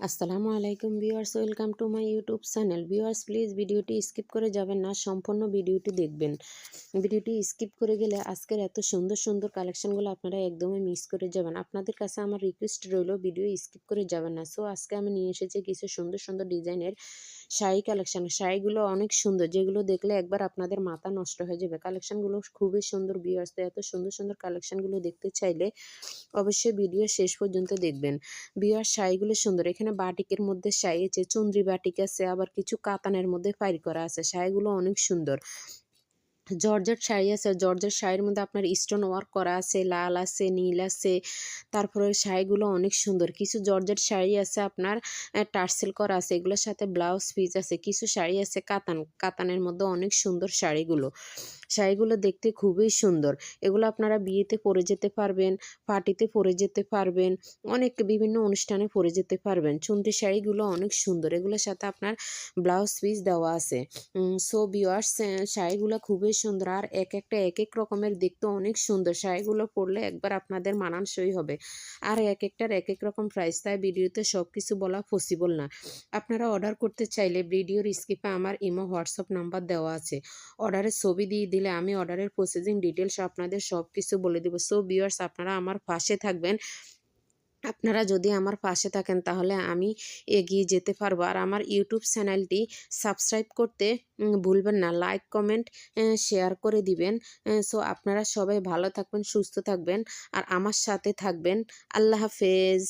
আসসালামু আলাইকুম viewers, welcome to my YouTube channel. Viewers, please ভিডিওটি স্কিপ করে যাবেন না, সম্পূর্ণ ভিডিওটি দেখবেন। ভিডিওটি স্কিপ করে গেলে আজকের এত সুন্দর সুন্দর কালেকশনগুলো আপনারা একদমই মিস করে যাবেন। আপনাদের কাছে আমার রিকোয়েস্ট রইল, ভিডিও স্কিপ করে যাবেন না। সো আজকে আমি নিয়ে এসেছি কিছু সুন্দর সুন্দর ডিজাইনের শাড়ি কালেকশান শাড়িগুলো অনেক সুন্দর। যেগুলো দেখলে একবার আপনাদের মাথা নষ্ট হয়ে যাবে। কালেকশানগুলো খুবই সুন্দর ভিউয়ার্স তো এত সুন্দর সুন্দর কালেকশানগুলো দেখতে চাইলে অবশ্যই ভিডিও শেষ পর্যন্ত দেখবেন। বিয়ার শাড়িগুলো সুন্দর। এখানে বাটিকের মধ্যে শাড়ি আছে চুন্দ্রি বাটিক আছে, আবার কিছু কাতানের মধ্যে ফাইল করা আছে। শাড়িগুলো অনেক সুন্দর। জর্জেট শাড়ি আছে, জর্জেট শাড়ির মধ্যে আপনার স্টোন ওয়ার্ক করা আছে, লাল আছে, নীল আছে, তারপরে শাড়িগুলো অনেক সুন্দর। কিছু জর্জেট শাড়ি আছে আপনার টার্সেল করা আছে, এগুলোর সাথে ব্লাউজ পিস আছে, কিছু শাড়ি আছে কাতান, কাতানের মধ্যে অনেক সুন্দর শাড়িগুলো। শাড়িগুলো দেখতে খুবই সুন্দর। এগুলো আপনারা বিয়েতে পরে যেতে পারবেন, পার্টিতে পরে যেতে পারবেন, অনেক বিভিন্ন অনুষ্ঠানে পরে যেতে পারবেন। চুন্টি শাড়িগুলো অনেক সুন্দর। এগুলোর সাথে আপনার ব্লাউজ পিস দেওয়া আছে। সো বিওয়ার্স শাড়িগুলো খুবই সুন্দর। আর এক একটা এক এক রকমের দেখতে অনেক সুন্দর। শাড়িগুলো পরলে একবার আপনাদের মানানসই হবে। আর এক একটার এক এক রকম প্রাইস তাই ভিডিওতে সব কিছু বলা পসিবল না। আপনারা অর্ডার করতে চাইলে, ভিডিওর স্কিপে আমার ইমো হোয়াটসঅ্যাপ নাম্বার দেওয়া আছে। অর্ডারের ছবি দিয়ে দিলে আমি অর্ডারের প্রসেসিং ডিটেলস আপনাদের সব কিছু বলে দেবো। সো ভিউয়ার্স আপনারা আমার পাশে থাকবেন। আপনারা যদি আমার পাশে থাকেন, তাহলে আমি এগিয়ে যেতে পারব। আর আমার ইউটিউব চ্যানেলটি সাবস্ক্রাইব করতে ভুলবেন না। লাইক কমেন্ট শেয়ার করে দিবেন। সো আপনারা সবাই ভালো থাকবেন, সুস্থ থাকবেন। আর আমার সাথে থাকবেন। আল্লাহ হাফেজ।